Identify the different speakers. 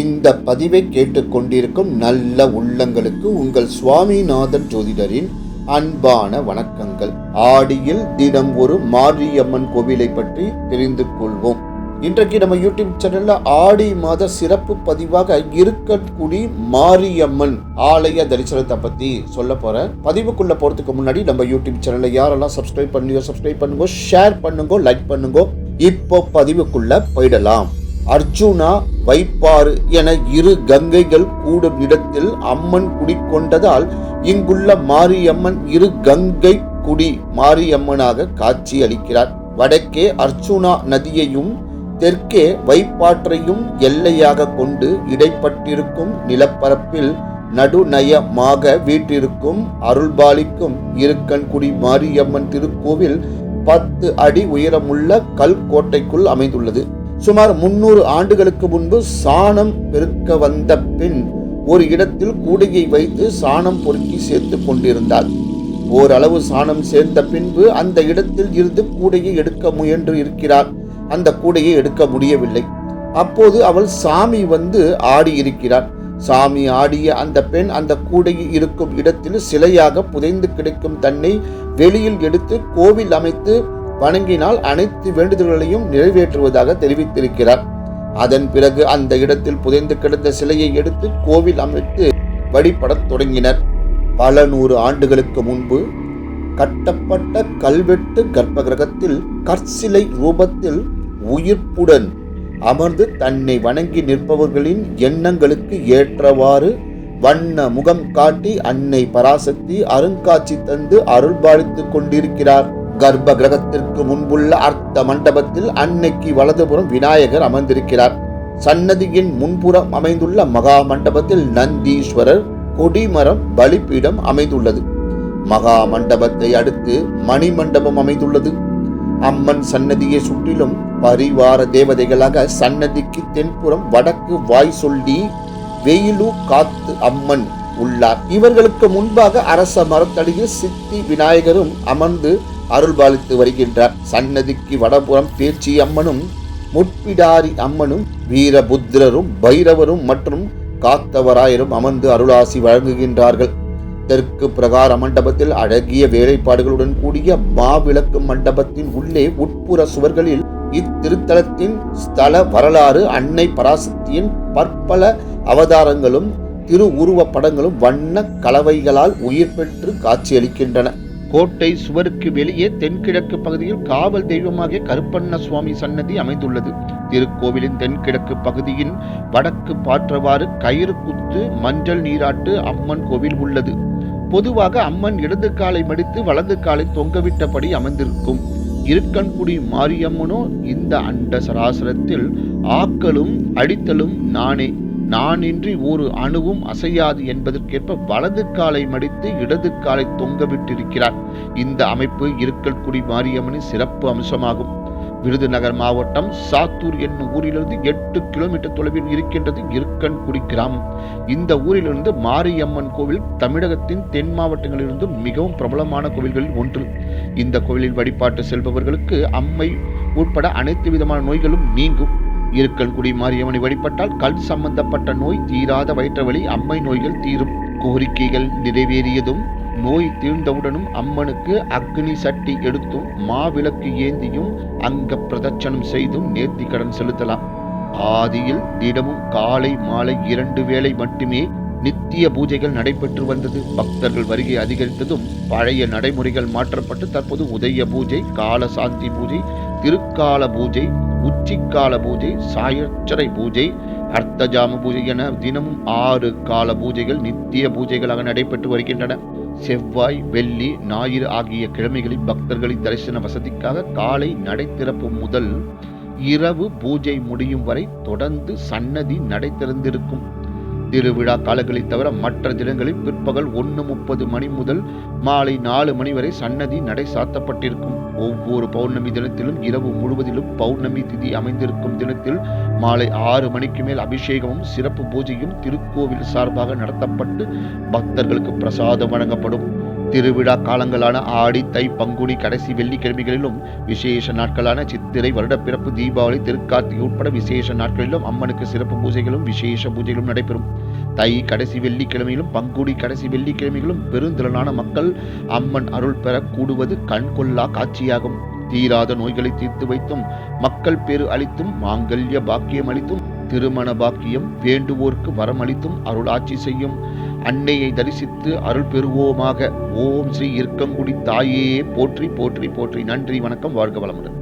Speaker 1: இந்த பதிவை கேட்டுக்கொண்டிருக்கும் நல்ல உள்ளங்களுக்கு உங்கள் சுவாமிநாதன் ஜோதிடரின் அன்பான வணக்கங்கள். ஆடியில் தினம் ஒரு மாரியம்மன் கோவிலை பற்றி தெரிந்து கொள்வோம். இன்றைக்கு நம்ம யூடியூப் சேனல்ல ஆடி மாத சிறப்பு பதிவாக இருக்கக்கூடிய மாரியம்மன் ஆலய தரிசனத்தை பத்தி சொல்ல போறேன். பதிவுக்குள்ள போறதுக்கு முன்னாடி நம்ம யூடியூப் சேனல்ல யாரெல்லாம் சப்ஸ்கிரைப் பண்ணியோ சப்ஸ்கிரைப் பண்ணுங்க ஷேர் பண்ணுங்க லைக் பண்ணுங்க இப்போ பதிவுக்குள்ள போயிடலாம். அர்ஜுனா வைப்பாறு என இரு கங்கைகள் கூடும் இடத்தில் அம்மன் குடிக்கொண்டதால் இங்குள்ள மாரியம்மன் இரு கங்கை குடி மாரியம்மனாக காட்சி அளிக்கிறார். வடக்கே அர்ச்சுனா நதியையும் தெற்கே வைப்பாற்றையும் எல்லையாக கொண்டு இடைப்பட்டிருக்கும் நிலப்பரப்பில் நடுநயமாக வீட்டிற்கும் அருள்பாலிக்கும் இருக்கன்குடி மாரியம்மன் திருக்கோவில் பத்து அடி உயரமுள்ள கல் கோட்டைக்குள் அமைந்துள்ளது. சுமார் முன்னூறு ஆண்டுகளுக்கு முன்பு சாணம் பெருக்க வந்த பின் ஒரு இடத்தில் கூடையை வைத்து சாணம் பொறுக்கி சேர்த்து கொண்டிருந்தாள். ஓரளவு சாணம் சேர்ந்த பின்பு அந்த இடத்தில் இருந்து கூடையை எடுக்க முயன்று இருக்கிறார் அந்த கூடையை எடுக்க முடியவில்லை. அப்போது அவள் சாமி வந்து ஆடி இருக்கிறார் சாமி ஆடிய அந்த பெண் அந்த கூடையில் இருக்கும் இடத்தில் சிலையாக புதைந்து கிடைக்கும் தன்னை வெளியில் எடுத்து கோவில் அமைத்து வணங்கினால் அனைத்து வேண்டுதல்களையும் நிறைவேற்றுவதாக தெரிவித்திருக்கிறார். அதன் பிறகு அந்த இடத்தில் புதைந்து கிடந்த சிலையை எடுத்து கோவில் அமைத்து வழிபடத் தொடங்கினர். பல நூறு ஆண்டுகளுக்கு முன்பு கட்டப்பட்ட கல்வெட்டு கர்ப்பகிரகத்தில் கற்சிலை ரூபத்தில் உயிர்ப்புடன் அமர்ந்து தன்னை வணங்கி நிற்பவர்களின் எண்ணங்களுக்கு ஏற்றவாறு வண்ண முகம் காட்டி அன்னை பராசக்தி அருங்காட்சி தந்து அருள்பாலித்துக் கொண்டிருக்கிறார். கர்ப்ப கிரகத்திற்கு முன்புள்ள அர்த்த மண்டபத்தில் அன்னைக்கு வலதுபுறம் விநாயகர் அமர்ந்திருக்கிறார். சன்னதியின் முன்புறம் அமைந்துள்ள மகா மண்டபத்தில் நந்தீஸ்வரர் கொடிமரம் பலிப்பீடம் அமைந்துள்ளது. மகா மண்டபத்தை அடுத்து மணி மண்டபம் அமைந்துள்ளது. அம்மன் சன்னதியை சுற்றிலும் பரிவார தேவதைகளாக சன்னதிக்கு தென்புறம் வடக்கு வாய் சொல்லி வெயிலு காத்து அம்மன் உள்ளார். இவர்களுக்கு முன்பாக அரச மரத்தடியில் சித்தி விநாயகரும் அமர்ந்து அருள்பாலித்து வருகின்றார். சன்னதிக்கு வடபுறம் பேச்சி அம்மனும் முட்பிடாரி அம்மனும் வீரபுத்திரரும் பைரவரும் மற்றும் காத்தவராயரும் அமர்ந்து அருளாசி வழங்குகின்றார்கள். தெற்கு பிரகார மண்டபத்தில் அழகிய வேலைப்பாடுகளுடன் கூடிய மாவிளக்கு மண்டபத்தின் உள்ளே உட்புற சுவர்களில் இத்திருத்தலத்தின் ஸ்தல வரலாறு அன்னை பராசக்தியின் பற்பல அவதாரங்களும் திரு உருவ படங்களும் வண்ண கலவைகளால் உயிர் பெற்று காட்சியளிக்கின்றன. கோட்டை சுவருக்கு வெளியே தென்கிழக்கு பகுதியில் காவல் தெய்வமாகிய கருப்பண்ண சுவாமி சன்னதி அமைந்துள்ளது. திருக்கோவிலின் தென்கிழக்கு பகுதியின் வடக்கு பாற்றவாறு கயிறு குத்து மஞ்சள் நீராட்டு அம்மன் கோவில் உள்ளது. பொதுவாக அம்மன் இடது காலை மடித்து வலது காலை தொங்கவிட்டபடி அமைந்திருக்கும். இருக்கன்குடி மாரியம்மனோ இந்த அண்ட சராசரத்தில் ஆக்கலும் அடித்தலும் நானே. நானின்றி ஒரு அணுவும் அசையாது என்பதற்கேற்ப வலது காலை மடித்து இடது காலை தொங்கவிட்டிருக்கிறார். இந்த அமைப்பு இருக்கல்குடி மாரியம்மனின் சிறப்பு அம்சமாகும். விருதுநகர் மாவட்டம் சாத்தூர் என்னும் ஊரிலிருந்து எட்டு கிலோமீட்டர் தொலைவில் இருக்கின்றது இருக்கன்குடி கிராமம். இந்த ஊரிலிருந்து மாரியம்மன் கோவில் தமிழகத்தின் தென் மாவட்டங்களிலிருந்து மிகவும் பிரபலமான கோவில்களில் ஒன்று. இந்த கோவிலில் வழிபாட்டு செல்பவர்களுக்கு அம்மை உட்பட அனைத்து விதமான நோய்களும் நீங்கும். இருக்கன்குடி மாரியம்மனை வழிபட்டால் கல் சம்பந்தப்பட்ட நோய் தீராத வயிற்றவலி அம்மை நோய்கள் தீரும். கோரிக்கைகள் நிறைவேறியதும் நோய் தீர்ந்தவுடனும் அம்மனுக்கு அக்னி சட்டி எடுத்தும் மாவிளக்கு ஏந்தியும் அங்க பிரதட்சணம் செய்தும் நேர்த்தி கடன் செலுத்தலாம். ஆதியில் தினமும் காலை மாலை இரண்டு வேளை மட்டுமே நித்திய பூஜைகள் நடைபெற்று வந்தது. பக்தர்கள் வருகை அதிகரித்ததும் பழைய நடைமுறைகள் மாற்றப்பட்டு தற்போது உதய பூஜை கால சாந்தி பூஜை திருக்கால பூஜை உச்சிக்கால பூஜை சாயச்சரை பூஜை அர்த்தஜாம பூஜை என தினமும் ஆறு கால பூஜைகள் நித்திய பூஜைகளாக நடைபெற்று வருகின்றன. செவ்வாய் வெள்ளி ஞாயிறு ஆகிய கிழமைகளில் பக்தர்களின் தரிசன வசதிக்காக காலை நடை திறப்பு முதல் இரவு பூஜை முடியும் வரை தொடர்ந்து சன்னதி நடை திறந்திருக்கும் திருவிழா காலங்களில் தவிர மற்ற தினங்களில் பிற்பகல் ஒன்று முப்பது மணி முதல் மாலை நாலு மணி வரை சன்னதி நடை சாத்தப்பட்டிருக்கும். ஒவ்வொரு பௌர்ணமி தினத்திலும் இரவு முழுவதிலும் பௌர்ணமி திதி அமைந்திருக்கும் தினத்தில் மாலை ஆறு மணிக்கு மேல் அபிஷேகமும் சிறப்பு பூஜையும் திருக்கோவில் சார்பாக நடத்தப்பட்டு பக்தர்களுக்கு பிரசாதம் வழங்கப்படும். திருவிழா காலங்களான ஆடி தை பங்குனி கடைசி வெள்ளிக்கிழமைகளிலும் விசேஷ நாட்களான சித்திரை வருடப்பிறப்பு தீபாவளி திருக்கார்த்திகை உட்பட விசேஷ நாட்களிலும் அம்மனுக்கு சிறப்பு பூஜைகளும் விசேஷ பூஜைகளும் நடைபெறும். தை கடைசி வெள்ளிக்கிழமையிலும் பங்குடி கடைசி வெள்ளிக்கிழமையிலும் பெருந்திரளான மக்கள் அம்மன் அருள் பெற கூடுவது கண்கொள்ளா காட்சியாகும். தீராத நோய்களை தீர்த்து வைத்தும் மக்கள் பெரு அளித்தும் மாங்கல்ய பாக்கியம் அளித்தும் திருமண பாக்கியம் வேண்டுவோர்க்கு வரம் அளித்தும் அருளாட்சி செய்யும். அன்னையை தரிசித்து அருள் பெறுவோமாக. ஓம் ஸ்ரீ இருக்கங்குடி தாயே போற்றி போற்றி போற்றி. நன்றி வணக்கம் வாழ்க வளமுடன்.